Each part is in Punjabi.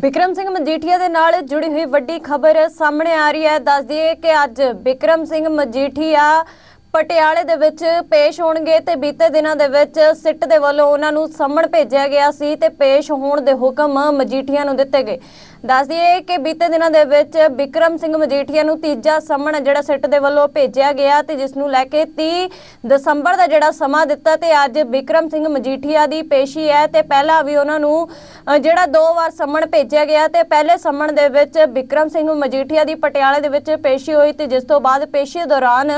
ਬਿਕਰਮ ਸਿੰਘ ਮਜੀਠੀਆ ਦੇ ਨਾਲ ਜੁੜੀ ਹੋਈ ਵੱਡੀ ਖਬਰ ਸਾਹਮਣੇ ਆ ਰਹੀ ਹੈ। ਦੱਸ ਦਈਏ ਕਿ ਅੱਜ ਬਿਕਰਮ ਸਿੰਘ ਮਜੀਠੀਆ ਪਟਿਆਲੇ ਦੇ ਵਿੱਚ ਪੇਸ਼ ਹੋਣਗੇ ਤੇ ਬੀਤੇ ਦਿਨਾਂ ਦੇ ਵਿੱਚ ਸਿੱਟ ਦੇ ਵੱਲੋਂ ਉਹਨਾਂ ਨੂੰ ਸੰਮਣ ਭੇਜਿਆ ਗਿਆ ਸੀ ਤੇ ਪੇਸ਼ ਹੋਣ ਦੇ ਹੁਕਮ ਮਜੀਠੀਆ ਨੂੰ ਦਿੱਤੇ ਗਏ। ਦੱਸ ਦਈਏ ਕਿ ਬੀਤੇ ਦਿਨਾਂ ਦੇ ਵਿੱਚ ਵਿਕਰਮ ਸਿੰਘ ਮਜੀਠੀਆ ਨੂੰ ਤੀਜਾ ਸਮਣ ਜਿਹੜਾ ਸਿੱਟ ਦੇ ਵੱਲੋਂ ਭੇਜਿਆ ਗਿਆ ਤੇ ਜਿਸ ਨੂੰ ਲੈ ਕੇ 30 ਦਸੰਬਰ ਦਾ ਜਿਹੜਾ ਸਮਾਂ ਦਿੱਤਾ ਤੇ ਅੱਜ ਵਿਕਰਮ ਸਿੰਘ ਮਜੀਠੀਆ ਦੀ ਪੇਸ਼ੀ ਹੈ ਤੇ ਪਹਿਲਾਂ ਵੀ ਉਹਨਾਂ ਨੂੰ ਜਿਹੜਾ ਦੋ ਵਾਰ ਸਮਣ ਭੇਜਿਆ ਗਿਆ ਤੇ ਪਹਿਲੇ ਸਮਣ ਦੇ ਵਿੱਚ ਵਿਕਰਮ ਸਿੰਘ ਮਜੀਠੀਆ ਦੀ ਪਟਿਆਲੇ ਦੇ ਵਿੱਚ ਪੇਸ਼ੀ ਹੋਈ ਤੇ ਜਿਸ ਤੋਂ ਬਾਅਦ ਪੇਸ਼ੀ ਦੌਰਾਨ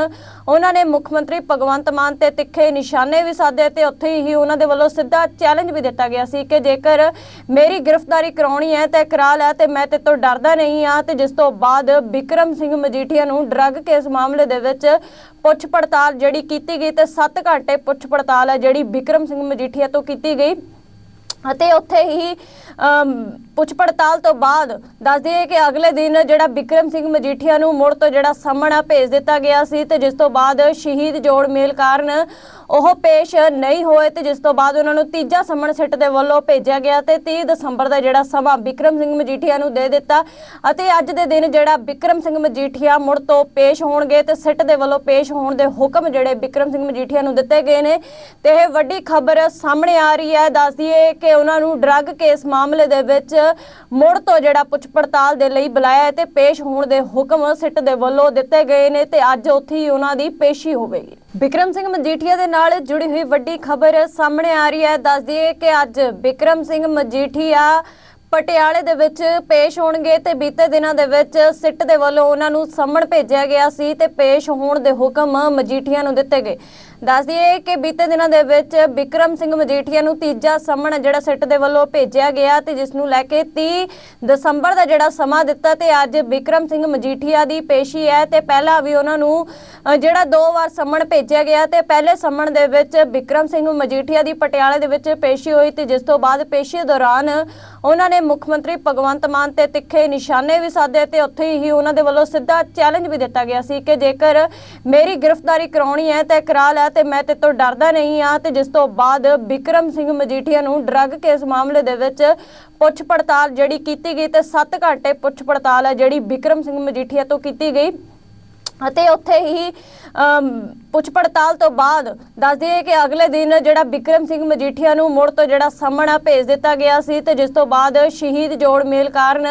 ਉਹਨਾਂ ਨੇ ਮੁੱਖ ਮੰਤਰੀ ਭਗਵੰਤ ਮਾਨ ਤੇ ਤਿੱਖੇ ਨਿਸ਼ਾਨੇ ਵੀ ਸਾਧੇ ਤੇ ਉੱਥੇ ਹੀ ਉਹਨਾਂ ਦੇ ਵੱਲੋਂ ਸਿੱਧਾ ਚੈਲੰਜ ਵੀ ਦਿੱਤਾ ਗਿਆ ਸੀ ਕਿ ਜੇਕਰ ਮੇਰੀ ਗ੍ਰਿਫਤਾਰੀ ਕਰਾਉਣੀ ਹੈ ਤਾਂ ਕਰਾ ਲੈ ਤੇ ਮੈਂ ਤੇ ਤੋਂ ਡਰਦਾ ਨਹੀਂ ਆ ਤੇ ਜਿਸ ਤੋਂ ਬਾਅਦ ਵਿਕਰਮ ਸਿੰਘ ਮਜੀਠੀਆ ਨੂੰ ਡਰੱਗ ਕੇਸ ਮਾਮਲੇ ਦੇ ਵਿੱਚ ਪੁੱਛ ਪੜਤਾਲ ਜਿਹੜੀ ਕੀਤੀ ਗਈ ਤੇ 7 ਘੰਟੇ ਪੁੱਛ ਪੜਤਾਲ ਹੈ ਜਿਹੜੀ ਵਿਕਰਮ ਸਿੰਘ ਮਜੀਠੀਆ ਤੋਂ ਕੀਤੀ ਗਈ। ਅਤੇ ਉੱਥੇ ਹੀ ਪੁੱਛ ਪੜਤਾਲ ਤੋਂ ਬਾਅਦ ਦੱਸ ਦਈਏ ਕਿ ਅਗਲੇ ਦਿਨ ਜਿਹੜਾ ਵਿਕਰਮ ਸਿੰਘ ਮਜੀਠੀਆ ਨੂੰ ਮੁੜ ਤੋਂ ਜਿਹੜਾ ਸੰਮਣ ਆ ਭੇਜ ਦਿੱਤਾ ਗਿਆ ਸੀ ਤੇ ਜਿਸ ਤੋਂ ਬਾਅਦ ਸ਼ਹੀਦ ਜੋੜ ਮੇਲ ਕਾਰਨ ਉਹ ਪੇਸ਼ ਨਹੀਂ ਹੋਏ ਤੇ ਜਿਸ ਤੋਂ ਬਾਅਦ ਉਹਨਾਂ ਨੂੰ ਤੀਜਾ ਸਮਣ ਸਿੱਟ ਦੇ ਵੱਲੋਂ ਭੇਜਿਆ ਗਿਆ ਤੇ 30 ਦਸੰਬਰ ਦਾ ਜਿਹੜਾ ਸਮਾਂ ਵਿਕਰਮ ਸਿੰਘ ਮਜੀਠੀਆ ਨੂੰ ਦੇ ਦਿੱਤਾ ਅਤੇ ਅੱਜ ਦੇ ਦਿਨ ਜਿਹੜਾ ਵਿਕਰਮ ਸਿੰਘ ਮਜੀਠੀਆ ਮੁੜ ਤੋਂ ਪੇਸ਼ ਹੋਣਗੇ ਤੇ ਸਿੱਟ ਦੇ ਵੱਲੋਂ ਪੇਸ਼ ਹੋਣ ਦੇ ਹੁਕਮ ਜਿਹੜੇ ਵਿਕਰਮ ਸਿੰਘ ਮਜੀਠੀਆ ਨੂੰ ਦਿੱਤੇ ਗਏ ਨੇ ਤੇ ਇਹ ਵੱਡੀ ਖਬਰ ਸਾਹਮਣੇ ਆ ਰਹੀ ਹੈ। ਦੱਸ ਦਈਏ ਕਿ ਉਹਨਾਂ ਨੂੰ ਡਰੱਗ ਕੇਸ ਮਾਮਲੇ ਦੇ ਵਿੱਚ ਮੁੜ ਤੋਂ ਜਿਹੜਾ ਪੁੱਛ ਪੜਤਾਲ ਦੇ ਲਈ ਬੁਲਾਇਆ ਹੈ ਤੇ ਪੇਸ਼ ਹੋਣ ਦੇ ਹੁਕਮ ਸਿੱਟ ਦੇ ਵੱਲੋਂ ਦਿੱਤੇ ਗਏ ਨੇ ਤੇ ਅੱਜ ਉੱਥੇ ਹੀ ਉਹਨਾਂ ਦੀ ਪੇਸ਼ੀ ਹੋਵੇਗੀ। ਵਿਕਰਮ ਸਿੰਘ ਮਜੀਠੀਆ ਦੇ ਨਾਲ ਜੁੜੀ ਹੋਈ ਵੱਡੀ ਖਬਰ ਸਾਹਮਣੇ ਆ ਰਹੀ ਹੈ। ਦੱਸ ਦਈਏ ਕਿ ਅੱਜ ਬਿਕਰਮ ਸਿੰਘ ਮਜੀਠੀਆ ਪਟਿਆਲੇ ਦੇ ਵਿੱਚ ਪੇਸ਼ ਹੋਣਗੇ ਤੇ ਬੀਤੇ ਦਿਨਾਂ ਦੇ ਵਿੱਚ ਸਿੱਟ ਦੇ ਵੱਲੋਂ ਉਹਨਾਂ ਨੂੰ ਸੰਮਣ ਭੇਜਿਆ ਗਿਆ ਸੀ ਤੇ ਪੇਸ਼ ਹੋਣ ਦੇ ਹੁਕਮ ਮਜੀਠੀਆ ਨੂੰ ਦਿੱਤੇ ਗਏ। ਦੱਸ ਦਈਏ ਕਿ ਬੀਤੇ ਦਿਨਾਂ ਦੇ ਵਿੱਚ ਵਿਕਰਮ ਸਿੰਘ ਮਜੀਠੀਆ ਨੂੰ ਤੀਜਾ ਸਮਣ ਜਿਹੜਾ ਸਿੱਟ ਦੇ ਵੱਲੋਂ ਭੇਜਿਆ ਗਿਆ ਤੇ ਜਿਸ ਨੂੰ ਲੈ ਕੇ 30 ਦਸੰਬਰ ਦਾ ਜਿਹੜਾ ਸਮਾਂ ਦਿੱਤਾ ਤੇ ਅੱਜ ਵਿਕਰਮ ਸਿੰਘ ਮਜੀਠੀਆ ਦੀ ਪੇਸ਼ੀ ਹੈ ਤੇ ਪਹਿਲਾਂ ਵੀ ਉਹਨਾਂ ਨੂੰ ਜਿਹੜਾ ਦੋ ਵਾਰ ਸਮਣ ਭੇਜਿਆ ਗਿਆ ਤੇ ਪਹਿਲੇ ਸਮਣ ਦੇ ਵਿੱਚ ਵਿਕਰਮ ਸਿੰਘ ਮਜੀਠੀਆ ਦੀ ਪਟਿਆਲੇ ਦੇ ਵਿੱਚ ਪੇਸ਼ੀ ਹੋਈ ਤੇ ਜਿਸ ਤੋਂ ਬਾਅਦ ਪੇਸ਼ੀ ਦੌਰਾਨ ਉਹਨਾਂ ਨੇ ਮੁੱਖ ਮੰਤਰੀ ਭਗਵੰਤ ਮਾਨ ਤੇ ਤਿੱਖੇ ਨਿਸ਼ਾਨੇ ਵੀ ਸਾਧੇ ਤੇ ਉੱਥੇ ਹੀ ਉਹਨਾਂ ਦੇ ਵੱਲੋਂ ਸਿੱਧਾ ਚੈਲੰਜ ਵੀ ਦਿੱਤਾ ਗਿਆ ਸੀ ਕਿ ਜੇਕਰ ਮੇਰੀ ਗ੍ਰਿਫਤਾਰੀ ਕਰਾਉਣੀ ਹੈ ਤਾਂ ਕਰਾ ਲੈ ਤੇ ਮੈਂ ਤੇ ਤੋਂ ਡਰਦਾ ਨਹੀਂ ਆ ਤੇ ਜਿਸ ਤੋਂ ਬਾਅਦ ਵਿਕਰਮ ਸਿੰਘ ਮਜੀਠੀਆ ਨੂੰ ਡਰੱਗ ਕੇਸ ਮਾਮਲੇ ਦੇ ਵਿੱਚ ਪੁੱਛ ਪੜਤਾਲ ਜਿਹੜੀ ਕੀਤੀ ਗਈ ਤੇ 7 ਘੰਟੇ ਪੁੱਛ ਪੜਤਾਲ ਹੈ ਜਿਹੜੀ ਵਿਕਰਮ ਸਿੰਘ ਮਜੀਠੀਆ ਤੋਂ ਕੀਤੀ ਗਈ। ਅਤੇ ਉੱਥੇ ਹੀ ਅਮ, ਪੁੱਛ ਪੜਤਾਲ ਤੋਂ ਬਾਅਦ ਦੱਸ ਦਈਏ ਕਿ ਅਗਲੇ ਦਿਨ ਜਿਹੜਾ ਵਿਕਰਮ ਸਿੰਘ ਮਜੀਠੀਆ ਨੂੰ ਮੁੜ ਤੋਂ ਜਿਹੜਾ ਸੰਮਣ ਆ ਭੇਜ ਦਿੱਤਾ ਗਿਆ ਸੀ ਤੇ ਜਿਸ ਤੋਂ ਬਾਅਦ ਸ਼ਹੀਦ ਜੋੜ ਮੇਲ ਕਾਰਨ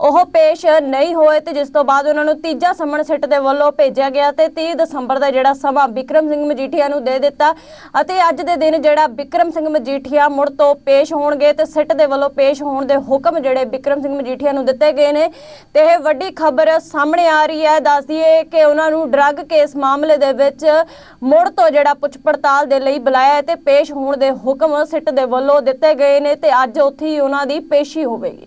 ਉਹ ਪੇਸ਼ ਨਹੀਂ ਹੋਏ ਤੇ ਜਿਸ ਤੋਂ ਬਾਅਦ ਉਹਨਾਂ ਨੂੰ ਤੀਜਾ ਸਮਣ ਸਿੱਟ ਦੇ ਵੱਲੋਂ ਭੇਜਿਆ ਗਿਆ ਤੇ 30 ਦਸੰਬਰ ਦਾ ਜਿਹੜਾ ਸਮਾਂ ਵਿਕਰਮ ਸਿੰਘ ਮਜੀਠੀਆ ਨੂੰ ਦੇ ਦਿੱਤਾ ਅਤੇ ਅੱਜ ਦੇ ਦਿਨ ਜਿਹੜਾ ਵਿਕਰਮ ਸਿੰਘ ਮਜੀਠੀਆ ਮੁੜ ਤੋਂ ਪੇਸ਼ ਹੋਣਗੇ ਤੇ ਸਿੱਟ ਦੇ ਵੱਲੋਂ ਪੇਸ਼ ਹੋਣ ਦੇ ਹੁਕਮ ਜਿਹੜੇ ਵਿਕਰਮ ਸਿੰਘ ਮਜੀਠੀਆ ਨੂੰ ਦਿੱਤੇ ਗਏ ਨੇ ਤੇ ਇਹ ਵੱਡੀ ਖਬਰ ਸਾਹਮਣੇ ਆ ਰਹੀ ਹੈ। ਦੱਸਦੀਏ ਕਿ ਉਹਨਾਂ ਨੂੰ ਡਰੱਗ ਕੇਸ ਮਾਮਲੇ ਦੇ ਵਿੱਚ ਮੁੜ ਤੋਂ ਜਿਹੜਾ ਪੁੱਛ ਪੜਤਾਲ ਦੇ ਲਈ ਬੁਲਾਇਆ ਹੈ ਤੇ ਪੇਸ਼ ਹੋਣ ਦੇ ਹੁਕਮ ਸਿੱਟ ਦੇ ਵੱਲੋਂ ਦਿੱਤੇ ਗਏ ਨੇ ਤੇ ਅੱਜ ਉੱਥੇ ਹੀ ਉਹਨਾਂ ਦੀ ਪੇਸ਼ੀ ਹੋਵੇਗੀ।